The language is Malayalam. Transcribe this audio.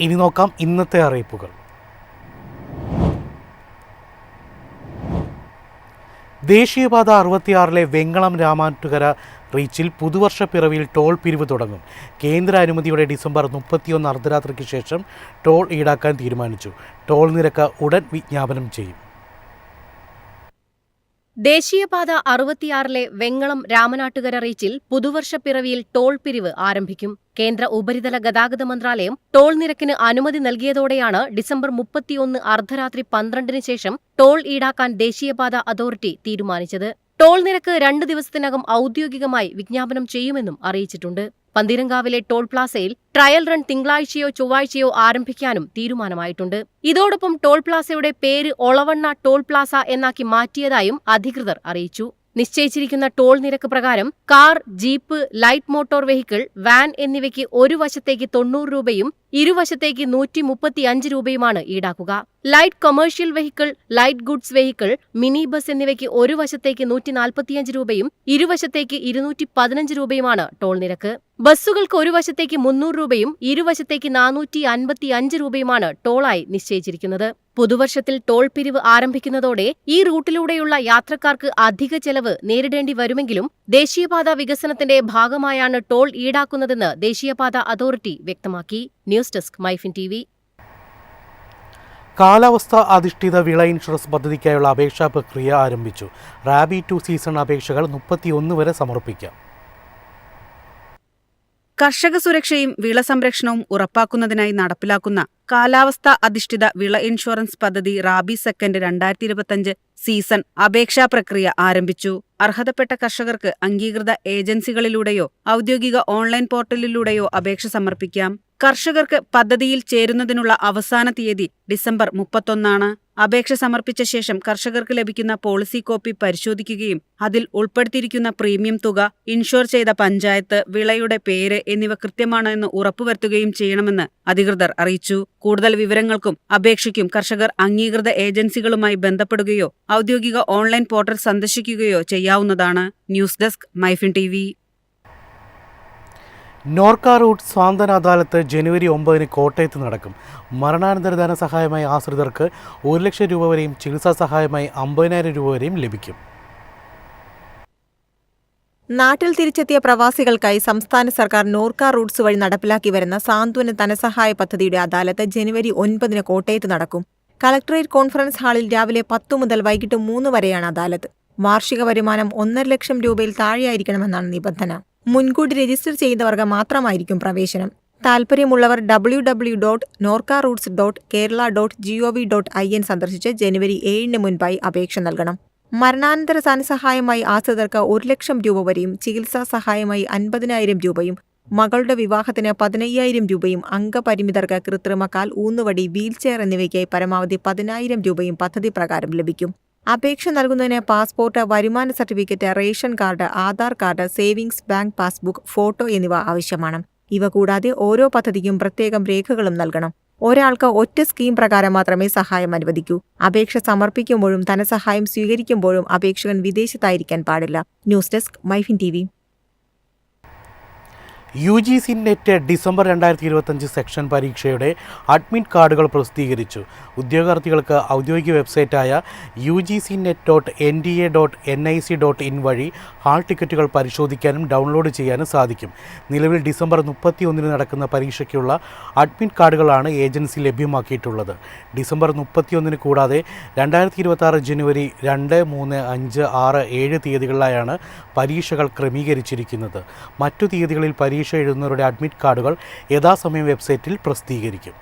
ഇനി നോക്കാം ഇന്നത്തെ അറിയിപ്പുകൾ. ദേശീയപാത അറുപത്തിയാറിലെ വെങ്ങളം രാമാറ്റുകര റീച്ചിൽ പുതുവർഷ പിറവിയിൽ ടോൾ പിരിവ് തുടങ്ങും. കേന്ദ്ര അനുമതിയോടെ ഡിസംബർ മുപ്പത്തിയൊന്ന് അർദ്ധരാത്രിക്ക് ശേഷം ടോൾ ഈടാക്കാൻ തീരുമാനിച്ചു. ടോൾ നിരക്ക് ഉടൻ വിജ്ഞാപനം ചെയ്യും. ദേശീയപാത അറുപത്തിയാറിലെ വെങ്ങളം രാമനാട്ടുകര റീച്ചിൽ പുതുവർഷ പിറവിയിൽ ടോൾ പിരിവ് ആരംഭിക്കും. കേന്ദ്ര ഉപരിതല ഗതാഗത മന്ത്രാലയം ടോൾ നിരക്കിന് അനുമതി നൽകിയതോടെയാണ് ഡിസംബർ മുപ്പത്തിയൊന്ന് അർദ്ധരാത്രി പന്ത്രണ്ടിന് ശേഷം ടോൾ ഈടാക്കാൻ ദേശീയപാത അതോറിറ്റി തീരുമാനിച്ചത്. ടോൾ നിരക്ക് രണ്ട് ദിവസത്തിനകം ഔദ്യോഗികമായി വിജ്ഞാപനം ചെയ്യുമെന്നും അറിയിച്ചിട്ടുണ്ട്. പന്തീരങ്കാവിലെ ടോൾ പ്ലാസയിൽ ട്രയൽ റൺ തിങ്കളാഴ്ചയോ ചൊവ്വാഴ്ചയോ ആരംഭിക്കാനും തീരുമാനമായിട്ടുണ്ട്. ഇതോടൊപ്പം ടോൾ പ്ലാസയുടെ പേര് ഒളവണ്ണ ടോൾ പ്ലാസ എന്നാക്കി മാറ്റിയതായും അധികൃതർ അറിയിച്ചു. നിശ്ചയിച്ചിരിക്കുന്ന ടോൾ നിരക്ക് പ്രകാരം car jeep light motor vehicle van എന്നിവയ്ക്ക് ഒരു വശത്തേക്ക് തൊണ്ണൂറ് രൂപയും ഇരുവശത്തേക്ക് നൂറ്റി മുപ്പത്തിയഞ്ച് രൂപയുമാണ് ഈടാക്കുക. Light commercial vehicle light goods vehicle mini bus എന്നിവയ്ക്ക് ഒരു വശത്തേക്ക് നൂറ്റി നാൽപ്പത്തിയഞ്ച് രൂപയും ഇരുവശത്തേക്ക് ഇരുന്നൂറ്റി പതിനഞ്ച് രൂപയുമാണ് ടോൾ നിരക്ക്. ബസ്സുകൾക്ക് ഒരു വശത്തേക്ക് മുന്നൂറ് രൂപയും ഇരുവശത്തേക്ക് നാനൂറ്റി അൻപത്തി അഞ്ച് രൂപയുമാണ് ടോളായി നിശ്ചയിച്ചിരിക്കുന്നത്. പുതുവർഷത്തിൽ ടോൾ പിരിവ് ആരംഭിക്കുന്നതോടെ ഈ റൂട്ടിലൂടെയുള്ള യാത്രക്കാർക്ക് അധിക ചെലവ് നേരിടേണ്ടി വരുമെങ്കിലും ദേശീയപാത വികസനത്തിന്റെ ഭാഗമായാണ് ടോൾ ഈടാക്കുന്നതെന്ന് ദേശീയപാത അതോറിറ്റി വ്യക്തമാക്കി. News desk Myfin T V. കാലാവസ്ഥ അധിഷ്ഠിത വിള ഇൻഷുറൻസ് പദ്ധതിക്കായുള്ള അപേക്ഷാ പ്രക്രിയ ആരംഭിച്ചു. റാബി ടു സീസൺ അപേക്ഷകൾ മുപ്പത്തിയൊന്ന് വരെ സമർപ്പിക്കാം. കർഷക സുരക്ഷയും വിള സംരക്ഷണവും ഉറപ്പാക്കുന്നതിനായി നടപ്പിലാക്കുന്ന കാലാവസ്ഥ അധിഷ്ഠിത വിള ഇൻഷുറൻസ് പദ്ധതി റാബി സെക്കൻഡ് രണ്ടായിരത്തി ഇരുപത്തിയഞ്ച് സീസൺ അപേക്ഷാ പ്രക്രിയ ആരംഭിച്ചു. അർഹതപ്പെട്ട കർഷകർക്ക് അംഗീകൃത ഏജൻസികളിലൂടെയോ ഔദ്യോഗിക ഓൺലൈൻ പോർട്ടലിലൂടെയോ അപേക്ഷ സമർപ്പിക്കാം. കർഷകർക്ക് പദ്ധതിയിൽ ചേരുന്നതിനുള്ള അവസാന തീയതി ഡിസംബർ മുപ്പത്തൊന്നാണ്. അപേക്ഷ സമർപ്പിച്ച ശേഷം കർഷകർക്ക് ലഭിക്കുന്ന പോളിസി കോപ്പി പരിശോധിക്കുകയും അതിൽ ഉൾപ്പെടുത്തിയിരിക്കുന്ന പ്രീമിയം തുക ഇൻഷുർ ചെയ്ത പഞ്ചായത്ത് വിളയുടെ പേര് എന്നിവ കൃത്യമാണോ എന്ന് ഉറപ്പുവരുത്തുകയും ചെയ്യണമെന്ന് അധികൃതർ അറിയിച്ചു. കൂടുതൽ വിവരങ്ങൾക്കും അപേക്ഷയ്ക്കും കർഷകർ അംഗീകൃത ഏജൻസികളുമായി ബന്ധപ്പെടുകയോ ഔദ്യോഗിക ഓൺലൈൻ പോർട്ടൽ സന്ദർശിക്കുകയോ ചെയ്യാവുന്നതാണ്. News desk MyFin T Norka root Santhwana Adalat ജനുവരി ഒമ്പതിന് കോട്ടയത്ത് നടക്കും. മരണാനന്തര ധനസഹായമായി ആശ്രിതർക്ക് ഒരു ലക്ഷം രൂപ വരെയും ചികിത്സാ സഹായമായി അമ്പതിനായിരം രൂപ വരെയും ലഭിക്കും. നാട്ടിൽ തിരിച്ചെത്തിയ പ്രവാസികൾക്കായി സംസ്ഥാന സർക്കാർ നോർക്ക റൂട്ട്സ് വഴി നടപ്പിലാക്കി വരുന്ന സാന്ത്വന ധനസഹായ പദ്ധതിയുടെ അദാലത്ത് ജനുവരി ഒൻപതിന് കോട്ടയത്ത് നടക്കും. കളക്ടറേറ്റ് കോൺഫറൻസ് ഹാളിൽ രാവിലെ പത്തു മുതൽ വൈകിട്ട് മൂന്ന് വരെയാണ് അദാലത്ത്. വാർഷിക വരുമാനം ഒന്നര ലക്ഷം രൂപയിൽ താഴെയായിരിക്കണമെന്നാണ് നിബന്ധന. മുൻകൂട്ടി രജിസ്റ്റർ ചെയ്തവർക്ക് മാത്രമായിരിക്കും പ്രവേശനം. താൽപ്പര്യമുള്ളവർ W W dot NORKA roots dot Kerala dot G O V dot I N സന്ദർശിച്ച് ജനുവരി ഏഴിന് മുൻപായി അപേക്ഷ നൽകണം. മരണാനന്തര ധനസഹായമായി ആശ്രിതർക്ക് ഒരു ലക്ഷം രൂപ വരെയും ചികിത്സാ സഹായമായി അൻപതിനായിരം രൂപയും മകളുടെ വിവാഹത്തിന് പതിനയ്യായിരം രൂപയും അംഗപരിമിതർക്ക് കൃത്രിമക്കാൽ ഊന്നുവടി വീൽചെയർ എന്നിവയ്ക്കായി പരമാവധി പതിനായിരം രൂപയും പദ്ധതി പ്രകാരം ലഭിക്കും. അപേക്ഷ നൽകുന്നതിന് പാസ്പോർട്ട് വരുമാന certificate ration card Aadhaar card savings bank passbook photo എന്നിവ ആവശ്യമാണ്. ഇവ കൂടാതെ ഓരോ പദ്ധതിക്കും പ്രത്യേകം രേഖകളും നൽകണം. ഒരാൾക്ക് ഒറ്റ സ്കീം പ്രകാരം മാത്രമേ സഹായം അനുവദിക്കൂ. അപേക്ഷ സമർപ്പിക്കുമ്പോഴും ധനസഹായം സ്വീകരിക്കുമ്പോഴും അപേക്ഷകൻ വിദേശത്തായിരിക്കാൻ പാടില്ല. News desk MyFin T U G C net December രണ്ടായിരത്തി ഇരുപത്തഞ്ച് സെക്ഷൻ പരീക്ഷയുടെ അഡ്മിറ്റ് കാർഡുകൾ പ്രസിദ്ധീകരിച്ചു. ഉദ്യോഗാർത്ഥികൾക്ക് ഔദ്യോഗിക വെബ്സൈറ്റായ U G C net dot N D A dot N I C dot in വഴി ഹാൾ ടിക്കറ്റുകൾ പരിശോധിക്കാനും ഡൗൺലോഡ് ചെയ്യാനും സാധിക്കും. നിലവിൽ ഡിസംബർ മുപ്പത്തി ഒന്നിന് നടക്കുന്ന പരീക്ഷയ്ക്കുള്ള അഡ്മിറ്റ് കാർഡുകളാണ് ഏജൻസി ലഭ്യമാക്കിയിട്ടുള്ളത്. ഡിസംബർ മുപ്പത്തിയൊന്നിന് കൂടാതെ രണ്ടായിരത്തി ഇരുപത്തി ജനുവരി രണ്ട് മൂന്ന് അഞ്ച് ആറ് ഏഴ് തീയതികളിലായാണ് പരീക്ഷകൾ ക്രമീകരിച്ചിരിക്കുന്നത്. മറ്റു തീയതികളിൽ പരീക്ഷ എഴുതുന്നവരുടെ അഡ്മിറ്റ് കാർഡുകൾ യഥാസമയം വെബ്സൈറ്റിൽ പ്രസിദ്ധീകരിക്കും.